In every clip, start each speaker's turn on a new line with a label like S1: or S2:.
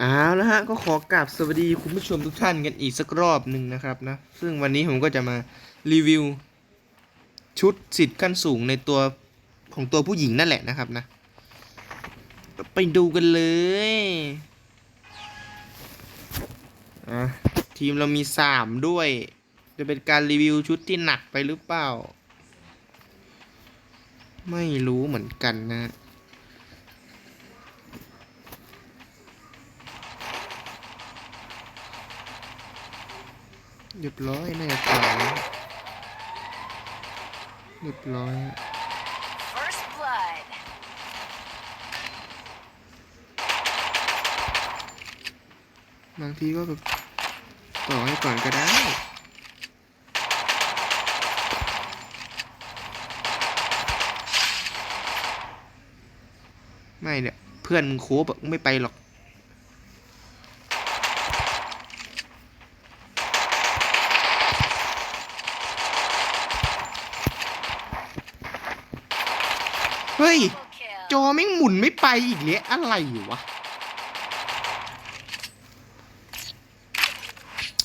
S1: เอาและฮะก็ขอกราบสวัสดีคุณผู้ชมทุกท่านกันอีกสักรอบหนึ่งนะครับนะ ซึ่งวันนี้ผมก็จะมารีวิว ชุดสิทธิ์ขั้นสูงในตัวของตัวผู้หญิงนั่นแหละนะครับนะ ไปดูกันเลยอะทีมเรามีสามด้วย จะเป็นการรีวิวชุดที่หนักไปหรือเปล่า ไม่รู้เหมือนกันนะ เรียบร้อยน่าจะตายเรียบร้อย
S2: First blood.
S1: บางทีก็แบบต่อให้ก่อนก็ได้ไม่เนี่ยเพื่อนมึงโคบอะไม่ไปหรอก เฮ้ย จอไม่หมุนไม่ไปอีกเลยอะไรอยู่วะ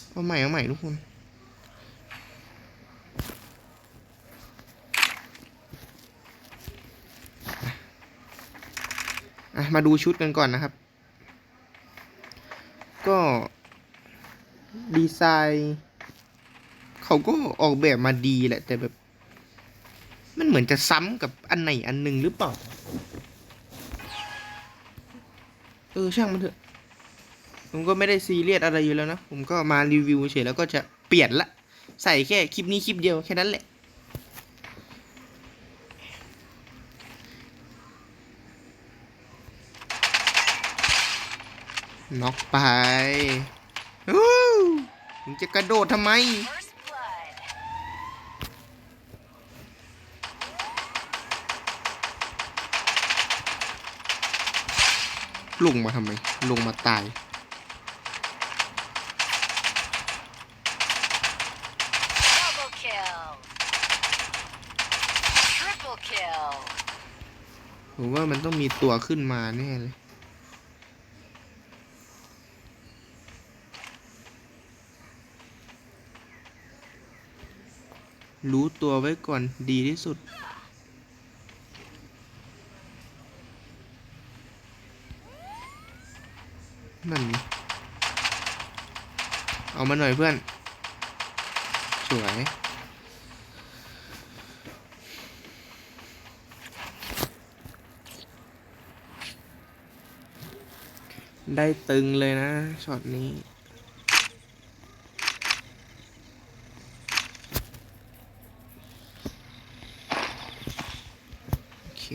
S1: เอาใหม่เอาใหม่ทุกคนอะมาดูชุดกันก่อนนะครับ ก็ดีไซน์ เขาก็ออกแบบมาดีแหละ แต่แบบ เหมือนจะซ้ำกับอันไหนอันหนึ่งหรือเปล่า เออ ช่างมันเถอะ ผมก็ไม่ได้ซีเรียสอะไรอยู่แล้วนะ ผมก็มารีวิวเฉยแล้วก็จะเปลี่ยนละ ใส่แค่คลิปนี้คลิปเดียวแค่นั้นแหละ น็อกไปอู้มึงจะกระโดดทำไม
S2: First blood.
S1: ลงมาทำไม ลงมาตาย
S2: Double kill. Triple kill.
S1: ผมว่ามันต้องมีตัวขึ้นมาแน่เลย รู้ตัวไว้ก่อนดีที่สุด นั่นไงเอามาหน่อยเพื่อน สวย ได้ตึงเลยนะช็อตนี้โอเค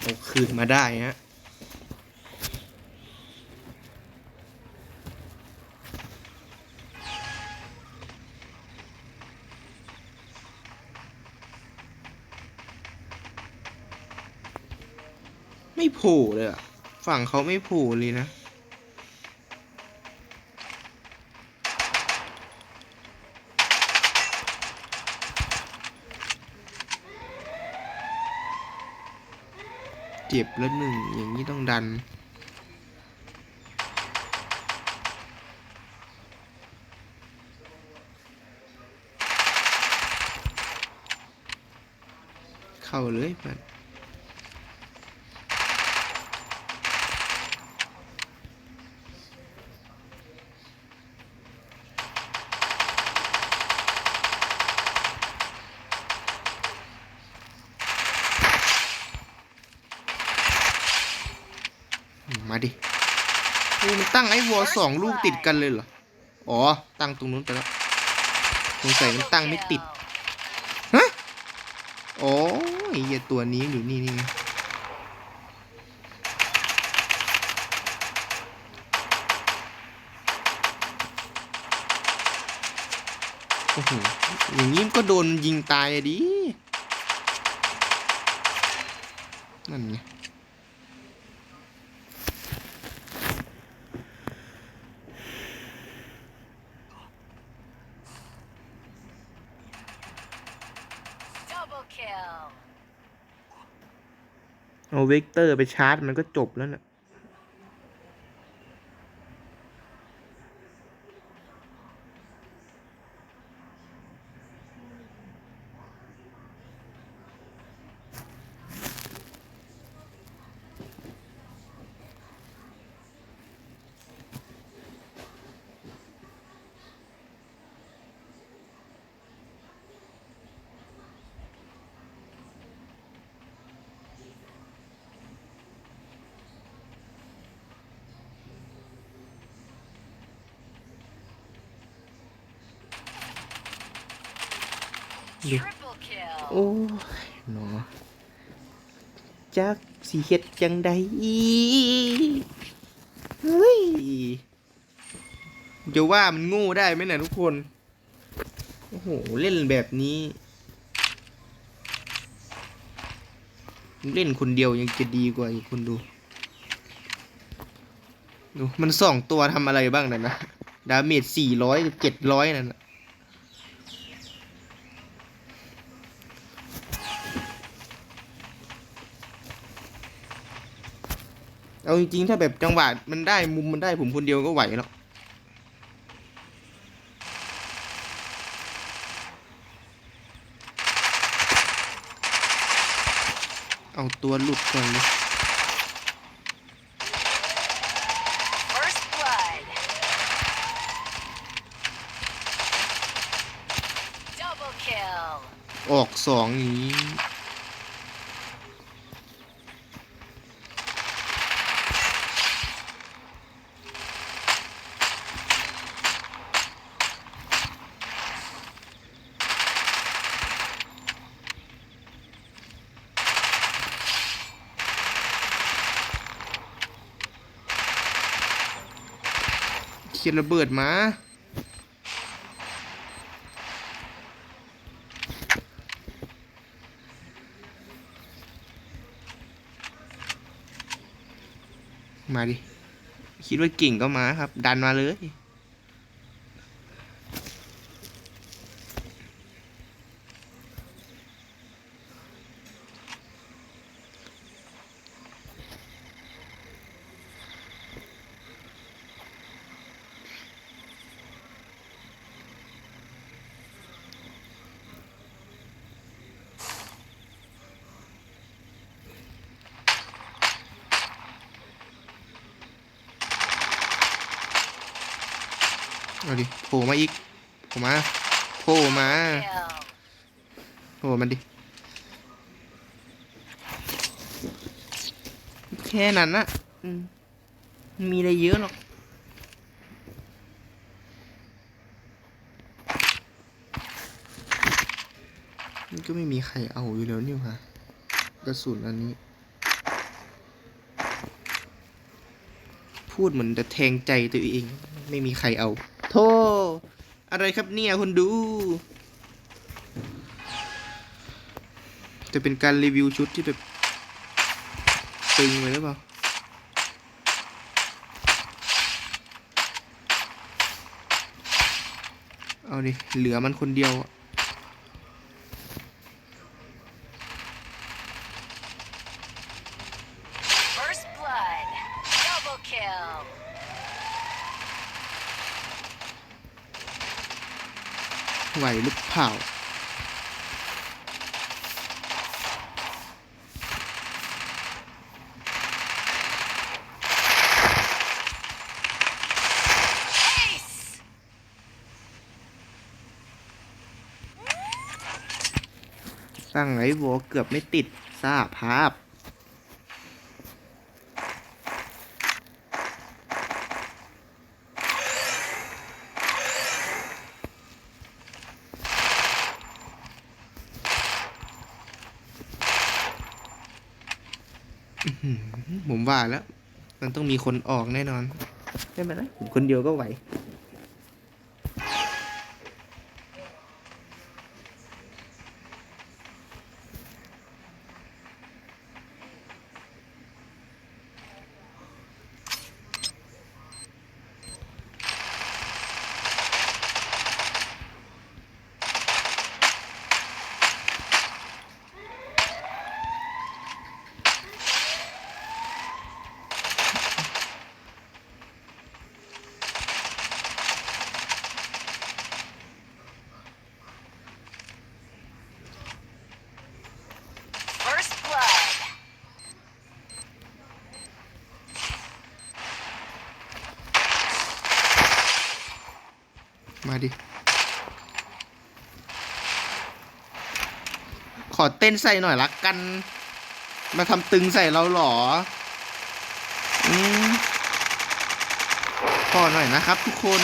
S1: เอา คืนมาได้ฮะไม่โผล่เลยอะฝั่งเขาไม่โผล่เลยนะ เจ็บแล้วหนึ่งอย่างนี้ต้องดัน เข้าเลยมัน อื มาดิโอ้มันตั้งไอ้วอลสองลูกติดกันเลยเหรอ อ๋อ ตั้งตรงนู้นไปแล้วสงสัยมันตั้งไม่ติด ฮะ อ๋อไอ้เหี้ยตัวนี้อยู่นี่นี่โอ้โห อย่างนี้มันก็โดนยิงตายอะดิ นั่นไง
S2: Double kill.
S1: เอาเวกเตอร์ไปชาร์จมันก็จบแล้วนะ่ะ ดู
S2: Triple kill.
S1: โอ้ยหนอจักสีเฮ็ดจังใดอีเฮ้ยจะว่ามันโง่ได้ไหมเนี่ยทุกคน โอ้โห เล่นแบบนี้ เล่นคนเดียวยังจะดีกว่าอีกคนดู ดู มันสองตัวทำอะไรบ้างนะนะ ดาเมจสี่ร้อยเจ็ดร้อยนั่นนะ เอาจริงๆ ถ้าแบบจังหวะมันได้มุมมันได้ผมคนเดียวก็ไหวแล้วเอาตัวหลุดก่อนเลย
S2: First blood. Double kill.
S1: ออกสองอย่างนี้ ขียนระเบิดมา มาดิ คิดว่าเก่งก็มาครับ ดันมาเลย เอาดิโผล่มาอีกโผล่มาโผล่มา
S2: Kill.
S1: โผล่มันดิ แค่นั้นนะอืมไม่มีอะไรเยอะหรอกมันก็ไม่มีใครเอาอยู่แล้วนี่หว่ากระสุนอันนี้ พูดเหมือนจะแทงใจตัวเอง ไม่มีใครเอา โทษอะไรครับเนี่ยคนดู จะเป็นการรีวิวชุดที่แบบตึงเลยหรือเปล่าเอาดิ เหลือมันคนเดียวอะ
S2: First blood. Double kill.
S1: ไหวหรือเปล่า
S2: Ace.
S1: สร้งไอ้วเกือบไม่ติดทราบภาพ ผมว่าแล้ว มันต้องมีคนออกแน่นอนไม่เป็นไรผมคนเดียวก็ไหว ดิ ขอเต้นใส่หน่อยละกัน มาทำตึงใส่เราหรออืมพอหน่อยนะครับทุกคน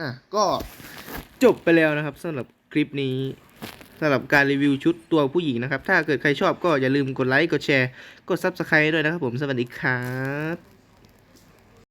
S1: อะก็จบไปแล้วนะครับสำหรับคลิปนี้สำหรับการรีวิวชุดตัวผู้หญิงนะครับ ถ้าเกิดใครชอบก็อย่าลืมกดไลค์ กดแชร์ กด Subscribe ด้วยนะครับผม สวัสดีครับ